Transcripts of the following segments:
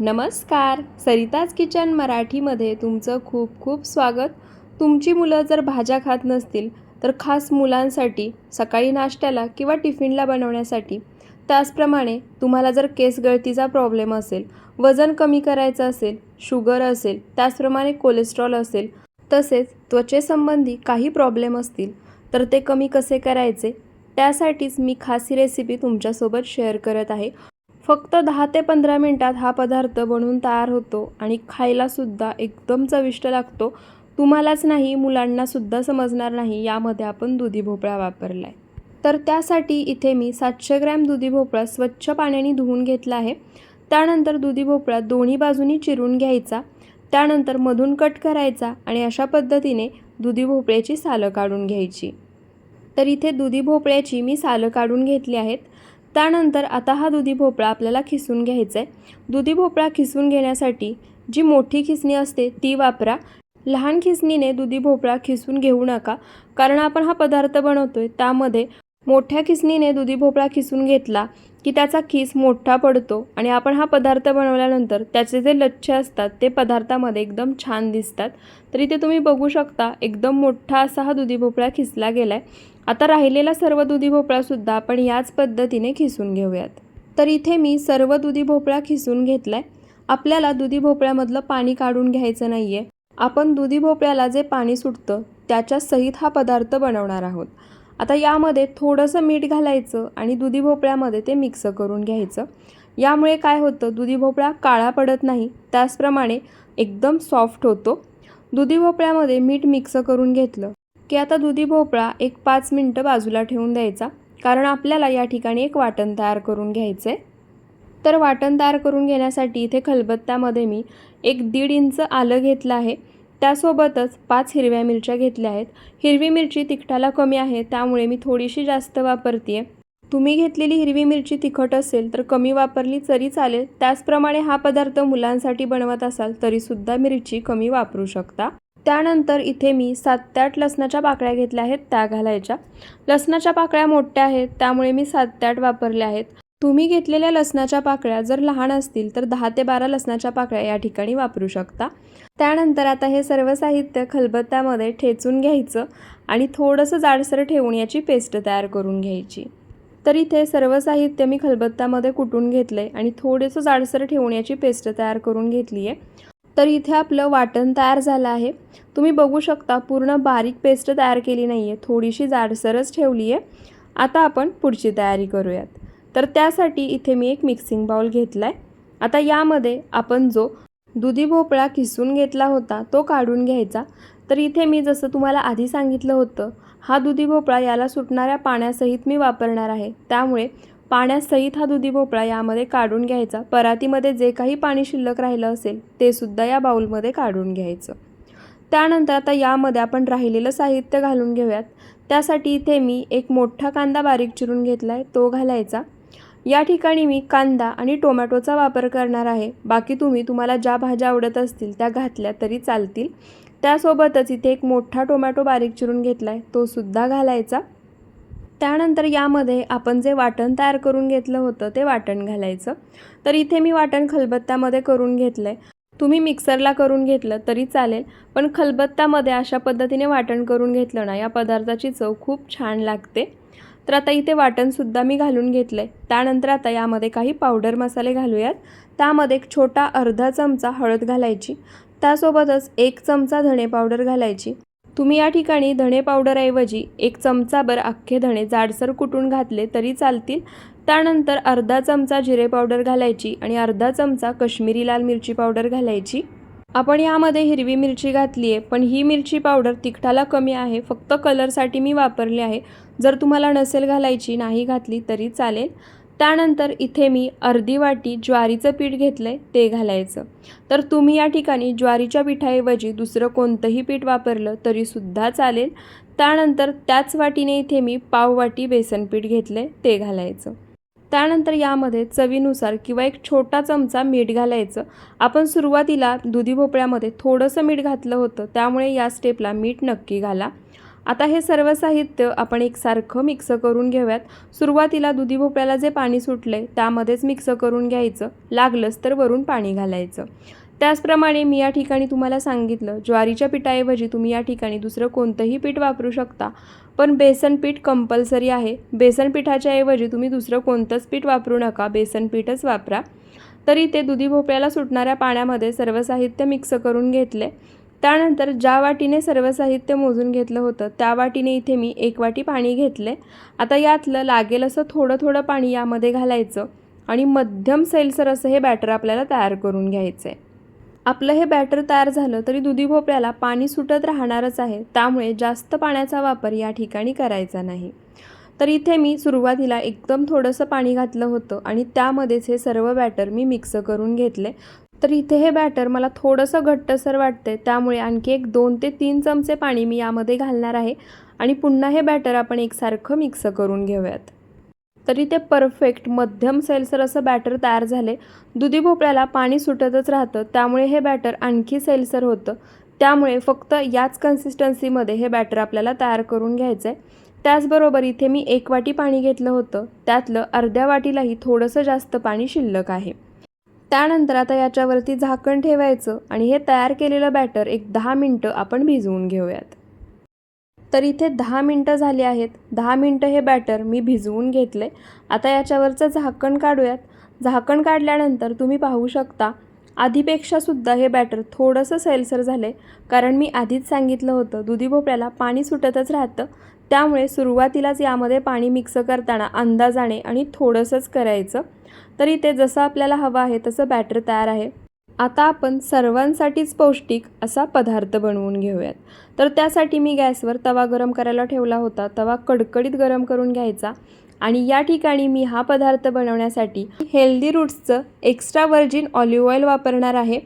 नमस्कार. सरिताज किचन मराठीमध्ये तुमचं खूप खूप स्वागत. तुमची मुलं जर भाज्या खात नसतील तर खास मुलांसाठी सकाळी नाश्त्याला किंवा टिफिनला बनवण्यासाठी त्याचप्रमाणे तुम्हाला जर केस गळतीचा प्रॉब्लेम असेल वजन कमी करायचं असेल शुगर असेल त्याचप्रमाणे कोलेस्ट्रॉल असेल तसेच त्वचेसंबंधी काही प्रॉब्लेम असतील तर ते कमी कसे करायचे त्यासाठीच मी खास ही रेसिपी तुमच्यासोबत शेअर करत आहे. फक्त दहा ते पंधरा मिनटात हा पदार्थ बनवून तयार होतो आणि खायलासुद्धा एकदम चविष्ट लागतो. तुम्हालाच नाही मुलांनासुद्धा समजणार नाही यामध्ये आपण दुधी भोपळा वापरला आहे तर त्यासाठी इथे मी सातशे ग्रॅम दुधी भोपळा स्वच्छ पाण्याने धुवून घेतला आहे. त्यानंतर दुधी भोपळा दोन्ही बाजूनी चिरून घ्यायचा. त्यानंतर मधून कट करायचा आणि अशा पद्धतीने दुधी भोपळ्याची सालं काढून घ्यायची. तर इथे दुधी भोपळ्याची मी सालं काढून घेतली आहेत. त्यानंतर आता हा दुधी भोपळा आपल्याला खिसून घ्यायचा आहे दुधी भोपळा खिसून घेण्यासाठी जी मोठी खिसणी असते ती वापरा. लहान खिसणीने दुधी भोपळा खिसून घेऊ नका कारण आपण हा पदार्थ बनवतोय त्यामध्ये मोठ्या खिसणीने दुधी भोपळा खिसून घेतला की त्याचा खिस मोठा पडतो आणि आपण हा पदार्थ बनवल्यानंतर त्याचे जे लच्छे असतात ते पदार्थामध्ये एकदम छान दिसतात. तर इथे तुम्ही बघू शकता एकदम मोठा असा हा दुधी भोपळा खिसला गेला आहे आता राहिलेला सर्व दुधी भोपळासुद्धा आपण याच पद्धतीने खिसून घेऊयात. तर इथे मी सर्व दुधी भोपळा खिसून घेतला आहे आपल्याला दुधी भोपळ्यामधलं पाणी काढून घ्यायचं नाही आहे आपण दुधी भोपळ्याला जे पाणी सुटतं त्याच्या सहित हा पदार्थ बनवणार आहोत. आता यामध्ये थोडंसं मीठ घालायचं आणि दुधी भोपळ्यामध्ये ते मिक्स करून घ्यायचं. यामुळे काय होतं दुधी भोपळा काळा पडत नाही त्याचप्रमाणे एकदम सॉफ्ट होतो. दुधी भोपळ्यामध्ये मीठ मिक्स करून घेतलं की आता दुधी भोपळा एक पाच मिनटं बाजूला ठेवून द्यायचा कारण आपल्याला या ठिकाणी एक वाटण तयार करून घ्यायचं आहे तर वाटण तयार करून घेण्यासाठी इथे खलबत्त्यामध्ये मी एक दीड इंच आलं घेतलं आहे. त्यासोबतच पाच हिरव्या मिरच्या घेतल्या आहेत. हिरवी मिरची तिखटाला कमी आहे त्यामुळे मी थोडीशी जास्त वापरते आहे तुम्ही घेतलेली हिरवी मिरची तिखट असेल तर कमी वापरली तरी चालेल. त्याचप्रमाणे हा पदार्थ मुलांसाठी बनवत असाल तरीसुद्धा मिरची कमी वापरू शकता. त्यानंतर इथे मी सात ते आठ लसणाच्या पाकळ्या घेतल्या आहेत त्या घालायच्या. लसणाच्या पाकळ्या मोठ्या आहेत त्यामुळे मी सात ते आठ वापरल्या आहेत. तुम्ही घेतलेल्या लसणाच्या पाकळ्या जर लहान असतील तर दहा ते बारा लसणाच्या पाकळ्या या ठिकाणी वापरू शकता. त्यानंतर आता हे सर्व साहित्य खलबत्त्यामध्ये ठेचून घ्यायचं आणि थोडंसं जाडसर ठेवून याची पेस्ट तयार करून घ्यायची. तर इथे सर्व साहित्य मी खलबत्त्यामध्ये कुटून घेतलं आहे आणि थोडंसं जाडसर ठेवून याची पेस्ट तयार करून घेतली आहे तर इथे आपलं वाटण तयार झालं आहे. तुम्ही बघू शकता पूर्ण बारीक पेस्ट तयार केली नाही आहे थोडीशी जाडसरच ठेवली आहे आता आपण पुढची तयारी करूयात. तर त्यासाठी इथे मी एक मिक्सिंग बाउल घेतला आहे आता यामध्ये आपण जो दुधी भोपळा किसून घेतला होता तो काढून घ्यायचा. तर इथे मी जसं तुम्हाला आधी सांगितलं होतं हा दुधी भोपळा याला सुटणाऱ्या पाण्यासहित मी वापरणार आहे. त्यामुळे पाण्यासहित हा दुधी भोपळा यामध्ये काढून घ्यायचा. परातीमध्ये जे काही पाणी शिल्लक राहिलं असेल ते सुद्धा या बाऊलमध्ये काढून घ्यायचं. त्यानंतर आता यामध्ये आपण राहिलेलं साहित्य घालून घेऊयात. त्यासाठी इथे मी एक मोठा कांदा बारीक चिरून घेतला आहे तो घालायचा. या ठिकाणी मी कांदा आणि टोमॅटोचा वापर करणार आहे. बाकी तुम्ही तुम्हाला ज्या भाज्या आवडत असतील त्या घातल्या तरी चालतील. त्यासोबतच इथे एक मोठा टोमॅटो बारीक चिरून घेतला आहे तो सुद्धा घालायचा. त्यानंतर यामध्ये आपण जे वाटण तयार करून घेतलं होतं ते वाटण घालायचं. तर इथे मी वाटण खलबत्त्यामध्ये करून घेतलं आहे तुम्ही मिक्सरला करून घेतलं तरी चालेल पण खलबत्त्यामध्ये अशा पद्धतीने वाटण करून घेतलं ना या पदार्थाची चव खूप छान लागते. तर आता इथे वाटणसुद्धा मी घालून घेतलं आहे त्यानंतर आता यामध्ये काही पावडर मसाले घालूयात. त्यामध्ये एक छोटा अर्धा चमचा हळद घालायची. त्यासोबतच एक चमचा धणे पावडर घालायची. तुम्ही या ठिकाणी धणे पावडरऐवजी एक चमचाभर अख्खे धणे जाडसर कुटून घातले तरी चालतील. त्यानंतर अर्धा चमचा जिरे पावडर घालायची आणि अर्धा चमचा कश्मीरी लाल मिरची पावडर घालायची. आपण यामध्ये हिरवी मिरची घातली आहे पण ही मिरची पावडर तिखटाला कमी आहे फक्त कलरसाठी मी वापरली आहे. जर तुम्हाला नसेल घालायची नाही घातली तरी चालेल. त्यानंतर इथे मी अर्धी वाटी ज्वारीचं पीठ घेतलं आहे ते घालायचं. तर तुम्ही या ठिकाणी ज्वारीच्या पिठाऐवजी दुसरं कोणतंही पीठ वापरलं तरीसुद्धा चालेल. त्यानंतर त्याच वाटीने इथे मी पाव वाटी बेसन पीठ घेतलं आहे ते घालायचं. त्यानंतर यामध्ये चवीनुसार किंवा एक छोटा चमचा मीठ घालायचं. आपण सुरुवातीला दुधी भोपळ्यामध्ये थोडंसं मीठ घातलं होतं त्यामुळे या स्टेपला मीठ नक्की घाला. आता हे सर्व साहित्य आपण एकसारखं मिक्स करून घेऊयात. सुरुवातीला दुधी भोपळ्याला जे पाणी सुटले त्यामध्येच मिक्स करून घ्यायचं. लागलंच तर वरून पाणी घालायचं. त्याचप्रमाणे मी या ठिकाणी तुम्हाला सांगितलं ज्वारीच्या पिठाऐवजी तुम्ही या ठिकाणी दुसरं कोणतंही पीठ वापरू शकता. पण बेसन पीठ कंपल्सरी आहे. बेसन पिठाच्या ऐवजी तुम्ही दुसरं कोणतंच पीठ वापरू नका. बेसन पीठच वापरा. तरी ते दुधी भोपळ्याला सुटणाऱ्या पाण्यामध्ये सर्व साहित्य मिक्स करून घेतले त्यानंतर ज्या वाटीने सर्व साहित्य मोजून घेतलं होतं त्या वाटीने इथे मी एक वाटी पाणी घेतले. आता यातलं लागेल असं थोडं थोडं पाणी यामध्ये घालायचं आणि मध्यम सैलसर असं हे बॅटर आपल्याला तयार करून घ्यायचं आहे आपलं हे बॅटर तयार झालं तरी दुधी भोपळ्याला पाणी सुटत राहणारच आहे त्यामुळे जास्त पाण्याचा वापर या ठिकाणी करायचा नाही. तर इथे मी सुरुवातीला एकदम थोडंसं पाणी घातलं होतं आणि त्यामध्येच हे सर्व बॅटर मी मिक्स करून घेतले. तर इथे हे बॅटर मला थोडंसं घट्टसर वाटते त्यामुळे आणखी एक दोन ते तीन चमचे पाणी मी यामध्ये घालणार आहे. आणि पुन्हा हे बॅटर आपण एकसारखं मिक्स करून घेऊयात. तरी ते परफेक्ट मध्यम सैलसर असं बॅटर तयार झाले. दुधी भोपळ्याला पाणी सुटतच राहतं. त्यामुळे हे बॅटर आणखी सैलसर होतं. त्यामुळे फक्त याच कन्सिस्टन्सीमध्ये हे बॅटर आपल्याला तयार करून घ्यायचं आहे त्याचबरोबर इथे मी एक वाटी पाणी घेतलं होतं. त्यातलं अर्ध्या वाटीलाही थोडंसं जास्त पाणी शिल्लक आहे. त्यानंतर आता याच्यावरती झाकण ठेवायचं आणि हे तयार केलेलं बॅटर एक दहा मिनटं आपण भिजवून घेऊयात. तर इथे दहा मिनटं झाली आहेत. दहा मिनटं हे बॅटर मी भिजवून घेतले. आता याच्यावरचं झाकण काढूयात. झाकण काढल्यानंतर तुम्ही पाहू शकता आधीपेक्षासुद्धा हे बॅटर थोडंसं सैलसर झाले कारण मी आधीच सांगितलं होतं दुधी भोपळ्याला पाणी सुटतच राहतं. त्यामुळे सुरुवातीलाच यामध्ये पाणी मिक्स करताना अंदाजाने आणि थोडंसंच करायचं. तरी ते जसं आपल्याला हवं आहे तसं बॅटर तयार आहे. आता आपण सर्वांसाठीच पौष्टिक असा पदार्थ बनवून घेऊयात. तर त्यासाठी मी गॅसवर तवा गरम करायला ठेवला होता. तवा कडकडीत गरम करून घ्यायचा आणि या ठिकाणी मी हा पदार्थ बनवण्यासाठी हेल्दी रूट्सचं एक्स्ट्रा व्हर्जिन ऑलिव्ह ऑइल वापरणार आहे.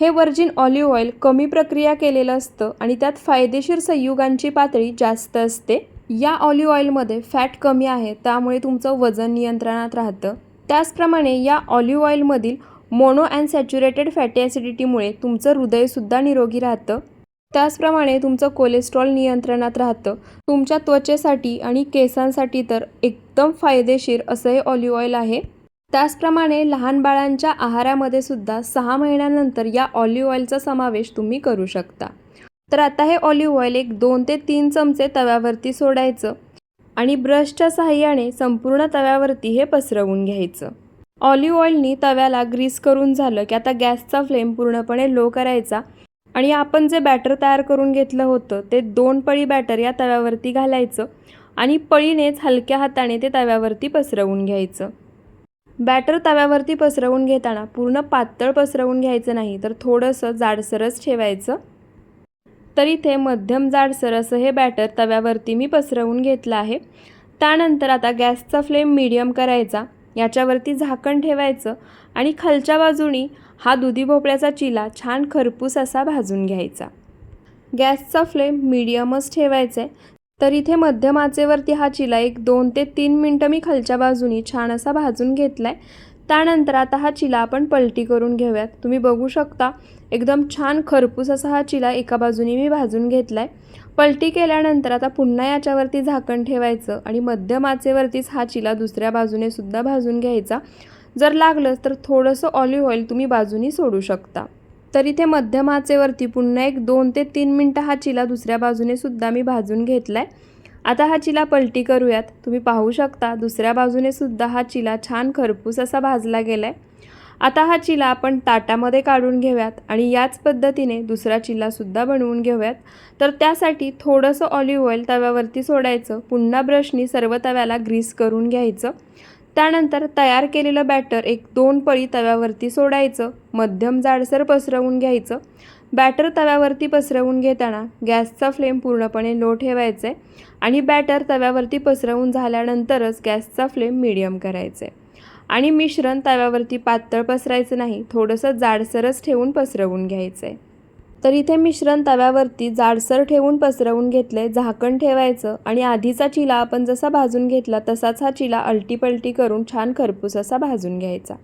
हे व्हर्जिन ऑलिव्ह ऑइल कमी प्रक्रिया केलेलं असतं आणि त्यात फायदेशीर संयुगांची पातळी जास्त असते. या ऑलिव्ह ऑइलमध्ये फॅट कमी आहे त्यामुळे तुमचं वजन नियंत्रणात राहतं. त्याचप्रमाणे या ऑलिव्ह ऑइलमधील मोनो अँड सॅच्युरेटेड फॅटी ॲसिडिटीमुळे तुमचं हृदयसुद्धा निरोगी राहतं. त्याचप्रमाणे तुमचं कोलेस्ट्रॉल नियंत्रणात राहतं. तुमच्या त्वचेसाठी आणि केसांसाठी तर एकदम फायदेशीर असं हे ऑलिव्ह ऑइल आहे. त्याचप्रमाणे लहान बाळांच्या आहारामध्ये सुद्धा सहा महिन्यानंतर या ऑलिव्ह ऑइलचा समावेश तुम्ही करू शकता. तर आता हे ऑलिव्ह ऑइल एक दोन ते तीन चमचे तव्यावरती सोडायचं आणि ब्रशच्या साहाय्याने संपूर्ण तव्यावरती हे पसरवून घ्यायचं. ऑलिव्ह ऑइलनी तव्याला ग्रीस करून झालं की आता गॅसचा फ्लेम पूर्णपणे लो करायचा आणि आपण जे बॅटर तयार करून घेतलं होतं ते दोन पळी बॅटर या तव्यावरती घालायचं आणि पळीनेच हलक्या हाताने ते तव्यावरती पसरवून घ्यायचं. बॅटर तव्यावरती पसरवून घेताना पूर्ण पातळ पसरवून घ्यायचं नाही तर थोडंसं जाडसरच ठेवायचं. तर इथे मध्यम जाडसर असं हे बॅटर तव्यावरती मी पसरवून घेतलं आहे. त्यानंतर आता गॅसचा फ्लेम मीडियम करायचा याच्यावरती झाकण ठेवायचं आणि खालच्या बाजूनी हा दुधी भोपळ्याचा चिला छान खरपूस असा भाजून घ्यायचा. गॅसचा फ्लेम मीडियमच ठेवायचा आहे तर इथे मध्यम आचेवरती हा चिला एक दोन ते तीन मिनटं मी खालच्या बाजूनी छान असा भाजून घेतला आहे त्यानंतर आता हा चिला आपण पलटी करून घेऊयात. तुम्ही बघू शकता एकदम छान खरपूस असा हा चिला एका बाजूने मी भाजून घेतला आहे पलटी केल्यानंतर आता पुन्हा याच्यावरती झाकण ठेवायचं आणि मध्यम आचेवरतीच हा चिला दुसऱ्या बाजूने सुद्धा भाजून घ्यायचा. जर लागलंच तर थोडंसं ऑलिव्ह ऑइल तुम्ही बाजूनी सोडू शकता. तर इथे मध्यम आचेवरती पुन्हा एक दोन ते तीन मिनटं हा चिला दुसऱ्या बाजूने सुद्धा मी भाजून घेतला आहे आता हा चिला पलटी करूयात. तुम्ही पाहू शकता दुसऱ्या बाजूने सुद्धा हा चिला छान खरपूस असा भाजला गेला आहे आता हा चिला आपण ताटामध्ये काढून घेऊयात आणि याच पद्धतीने दुसरा चिलासुद्धा बनवून घेऊयात. तर त्यासाठी थोडंसं ऑलिव्ह ऑइल तव्यावरती सोडायचं. पुन्हा ब्रशनी सर्व तव्याला ग्रीस करून घ्यायचं. त्यानंतर तयार केलेलं बॅटर एक दोन पळी तव्यावरती सोडायचं मध्यम जाडसर पसरवून घ्यायचं. बॅटर तव्यावरती पसरवून घेताना गॅसचा फ्लेम पूर्णपणे लो ठेवायचा आहे आणि बॅटर तव्यावरती पसरवून झाल्यानंतरच गॅसचा फ्लेम मिडियम करायचा. आहे आणि मिश्रण तव्यावरती पातळ पसरायचं नाही थोडंसं जाडसरच ठेवून पसरवून घ्यायचं. आहे तर इथे मिश्रण तव्यावरती जाडसर ठेवून पसरवून घेतले झाकण ठेवायचं आणि आधीचा चिला आपण जसा भाजून घेतला तसाच हा चिला अलटीपलटी करून छान खरपूस असा भाजून घ्यायचा.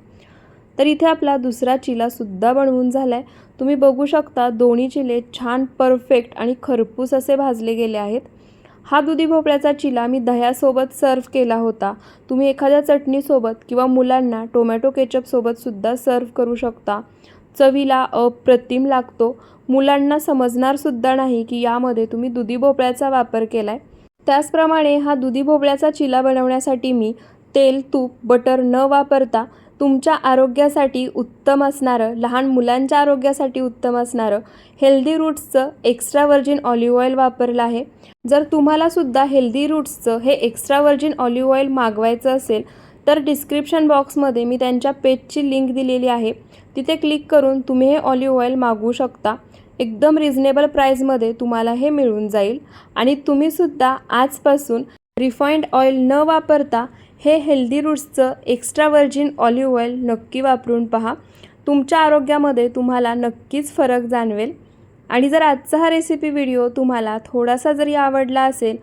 तर इथे आपला दुसरा चिलासुद्धा बनवून झाला आहे तुम्ही बघू शकता दोन्ही चिले छान परफेक्ट आणि खरपूस असे भाजले गेले आहेत. हा दुधी भोपळ्याचा चिला मी दह्यासोबत सर्व केला होता. तुम्ही एखाद्या चटणीसोबत किंवा मुलांना टोमॅटो केचपसोबतसुद्धा सर्व करू शकता. चवीला अप्रतिम लागतो. मुलांना समजणारसुद्धा नाही की यामध्ये तुम्ही दुधी भोपळ्याचा वापर केला आहे त्याचप्रमाणे हा दुधी भोपळ्याचा चिला बनवण्यासाठी मी तेल तूप बटर न वापरता तुमच्या आरोग्यासाठी उत्तम असणारं लहान मुलांच्या आरोग्यासाठी उत्तम असणारं हेल्दी रूट्सचं एक्स्ट्रा व्हर्जिन ऑलिव्ह ऑइल वापरलं आहे. जर तुम्हालासुद्धा हेल्दी रूट्सचं हे एक्स्ट्रा व्हर्जिन ऑलिव्ह ऑइल मागवायचं असेल तर डिस्क्रिप्शन बॉक्समध्ये मी त्यांच्या पेजची लिंक दिलेली आहे. तिथे क्लिक करून तुम्ही हे ऑलिव्ह ऑइल मागवू शकता. एकदम रिझनेबल प्राईजमध्ये तुम्हाला हे मिळून जाईल. आणि तुम्हीसुद्धा आजपासून रिफाईंड ऑइल न वापरता हे हेल्दी रूट्सचं एक्स्ट्रा व्हर्जिन ऑलिव्ह ऑइल नक्की वापरून पहा. तुमच्या आरोग्यामध्ये तुम्हाला नक्कीच फरक जाणवेल. आणि जर आजचा हा रेसिपी व्हिडिओ तुम्हाला थोडासा जरी आवडला असेल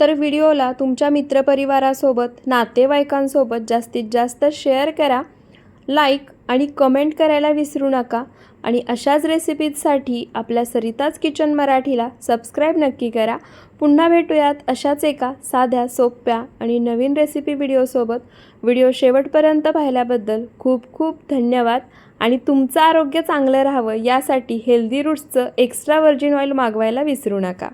तर व्हिडिओला तुमच्या मित्रपरिवारासोबत नातेवाईकांसोबत जास्तीत जास्त शेअर करा. लाईक आणि कमेंट करायला विसरू नका आणि अशाच रेसिपीजसाठी आपल्या सरिताज किचन मराठीला सबस्क्राईब नक्की करा. पुन्हा भेटूयात अशाच एका साध्या सोप्या आणि नवीन रेसिपी व्हिडिओसोबत. व्हिडिओ शेवटपर्यंत पाहिल्याबद्दल खूप खूप धन्यवाद आणि तुमचं आरोग्य चांगलं राहावं यासाठी हेल्दी रूट्सचं एक्स्ट्रा व्हर्जिन ऑइल मागवायला विसरू नका.